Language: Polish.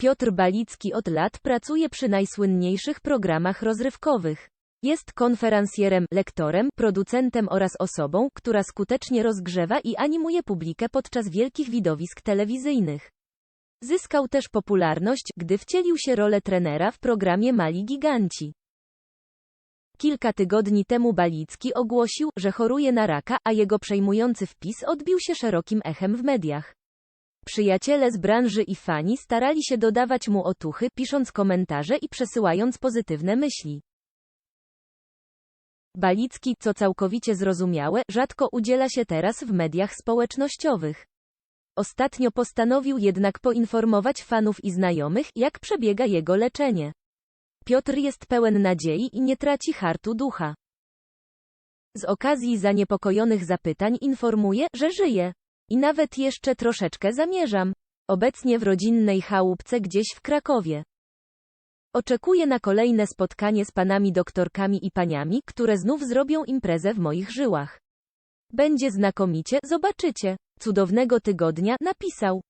Piotr Balicki od lat pracuje przy najsłynniejszych programach rozrywkowych. Jest konferencjerem, lektorem, producentem oraz osobą, która skutecznie rozgrzewa i animuje publikę podczas wielkich widowisk telewizyjnych. Zyskał też popularność, gdy wcielił się rolę trenera w programie Mali Giganci. Kilka tygodni temu Balicki ogłosił, że choruje na raka, a jego przejmujący wpis odbił się szerokim echem w mediach. Przyjaciele z branży i fani starali się dodawać mu otuchy, pisząc komentarze i przesyłając pozytywne myśli. Balicki, co całkowicie zrozumiałe, rzadko udziela się teraz w mediach społecznościowych. Ostatnio postanowił jednak poinformować fanów i znajomych, jak przebiega jego leczenie. Piotr jest pełen nadziei i nie traci hartu ducha. Z okazji zaniepokojonych zapytań informuje, że żyje. I nawet jeszcze troszeczkę zamierzam. Obecnie w rodzinnej chałupce gdzieś w Krakowie. Oczekuję na kolejne spotkanie z panami doktorkami i paniami, które znów zrobią imprezę w moich żyłach. Będzie znakomicie, zobaczycie. Cudownego tygodnia, napisał.